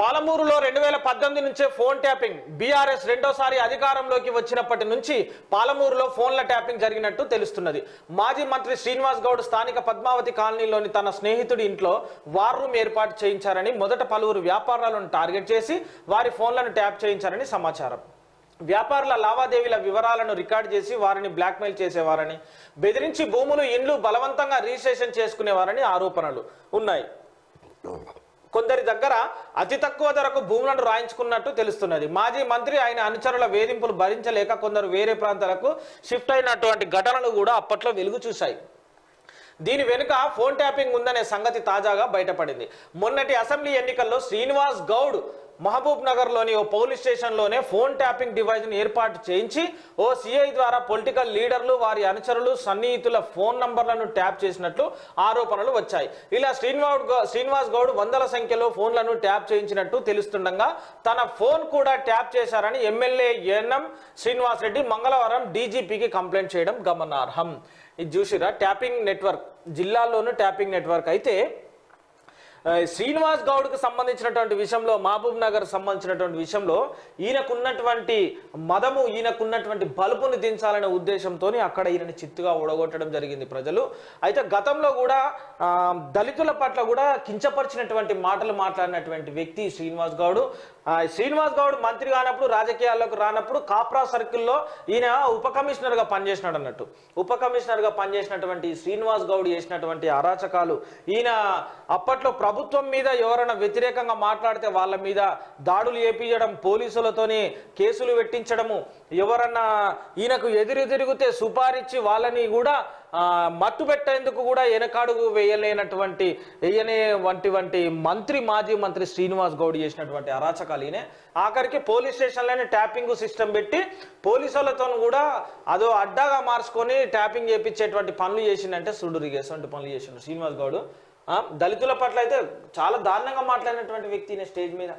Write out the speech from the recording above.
పాలమూరులో రెండు వేల పద్దెనిమిది నుంచే ఫోన్ ట్యాపింగ్. బీఆర్ఎస్ రెండోసారి అధికారంలోకి వచ్చినప్పటి నుంచి పాలమూరులో ఫోన్ల ట్యాపింగ్ జరిగినట్టు తెలుస్తున్నది. మాజీ మంత్రి శ్రీనివాస్ గౌడ్ స్థానిక పద్మావతి కాలనీలోని తన స్నేహితుడి ఇంట్లో వార్ రూమ్ ఏర్పాటు చేయించారని మొదట పలువురు వ్యాపారాలను టార్గెట్ చేసి వారి ఫోన్లను ట్యాప్ చేయించారని సమాచారం. వ్యాపారుల లావాదేవీల వివరాలను రికార్డ్ చేసి వారిని బ్లాక్మెయిల్ చేసేవారని బెదిరించి భూములు ఇండ్లు బలవంతంగా రిజిస్ట్రేషన్ చేసుకునేవారని ఆరోపణలు ఉన్నాయి. కొందరి దగ్గర అతి తక్కువ ధరకు భూములను రాయించుకున్నట్టు తెలుస్తున్నది. మాజీ మంత్రి ఆయన అనుచరుల వేధింపులు భరించలేక కొందరు వేరే ప్రాంతాలకు షిఫ్ట్ అయినటువంటి ఘటనలు కూడా అప్పట్లో వెలుగు చూశాయి. దీని వెనుక ఫోన్ ట్యాపింగ్ ఉందనే సంగతి తాజాగా బయటపడింది. మొన్నటి అసెంబ్లీ ఎన్నికల్లో శ్రీనివాస్ గౌడ్ మహబూబ్ నగర్లోని ఓ పోలీస్ స్టేషన్లోనే ఫోన్ ట్యాపింగ్ డివైజ్ను ఏర్పాటు చేయించి ఓ సిఐ ద్వారా పొలిటికల్ లీడర్లు వారి అనుచరులు సన్నిహితుల ఫోన్ నంబర్లను ట్యాప్ చేసినట్లు ఆరోపణలు వచ్చాయి. ఇలా శ్రీనివాస్ గౌ- శ్రీనివాస్ గౌడ్ వందల సంఖ్యలో ఫోన్లను ట్యాప్ చేయించినట్టు తెలుస్తుండగా తన ఫోన్ కూడా ట్యాప్ చేశారని ఎమ్మెల్యే ఎన్ఎం శ్రీనివాస్ రెడ్డి మంగళవారం డీజీపీకి కంప్లైంట్ చేయడం గమనార్హం. ఇది చూసిరా ట్యాపింగ్ నెట్వర్క్ జిల్లాల్లోనూ ట్యాపింగ్ నెట్వర్క్ అయితే శ్రీనివాస్ గౌడ్కు సంబంధించినటువంటి విషయంలో మహబూబ్ నగర్ సంబంధించినటువంటి విషయంలో ఈయనకున్నటువంటి మదము ఈయనకున్నటువంటి బలుపుని దించాలనే ఉద్దేశంతో అక్కడ ఈయనని చిత్తుగా ఓడగొట్టడం జరిగింది ప్రజలు. అయితే గతంలో కూడా దళితుల పట్ల కూడా కించపరిచినటువంటి మాటలు మాట్లాడినటువంటి వ్యక్తి శ్రీనివాస్ గౌడ్. శ్రీనివాస్ గౌడ్ మంత్రి కానప్పుడు రాజకీయాల్లోకి రానప్పుడు కాప్రా సర్కిల్లో ఈయన ఉప కమిషనర్గా పనిచేసినాడు అన్నట్టు. ఉప కమిషనర్గా పనిచేసినటువంటి శ్రీనివాస్ గౌడ్ చేసినటువంటి అరాచకాలు ఈయన అప్పట్లో ప్రభుత్వం మీద ఎవరైనా వ్యతిరేకంగా మాట్లాడితే వాళ్ళ మీద దాడులు చేపించడం పోలీసులతోని కేసులు పెట్టించడము ఎవరన్నా ఈయనకు ఎదురు తిరిగితే సుపారిచ్చి వాళ్ళని కూడా మత్తు పెట్టేందుకు కూడా వెనకాడుగు వేయలేనటువంటి వేయనే వంటి వంటి మంత్రి మాజీ మంత్రి శ్రీనివాస్ గౌడ్ చేసినటువంటి అరాచకాలు ఈయన. ఆఖరికి పోలీస్ స్టేషన్లోనే ట్యాపింగ్ సిస్టమ్ పెట్టి పోలీసులతో కూడా అదో అడ్డాగా మార్చుకొని ట్యాపింగ్ చేపించేటువంటి పనులు చేసిండంటే సుడురిగేటువంటి పనులు చేసిండు శ్రీనివాస్ గౌడ్. దళితుల పట్ల అయితే చాలా దారుణంగా మాట్లాడినటువంటి వ్యక్తి స్టేజ్ మీద.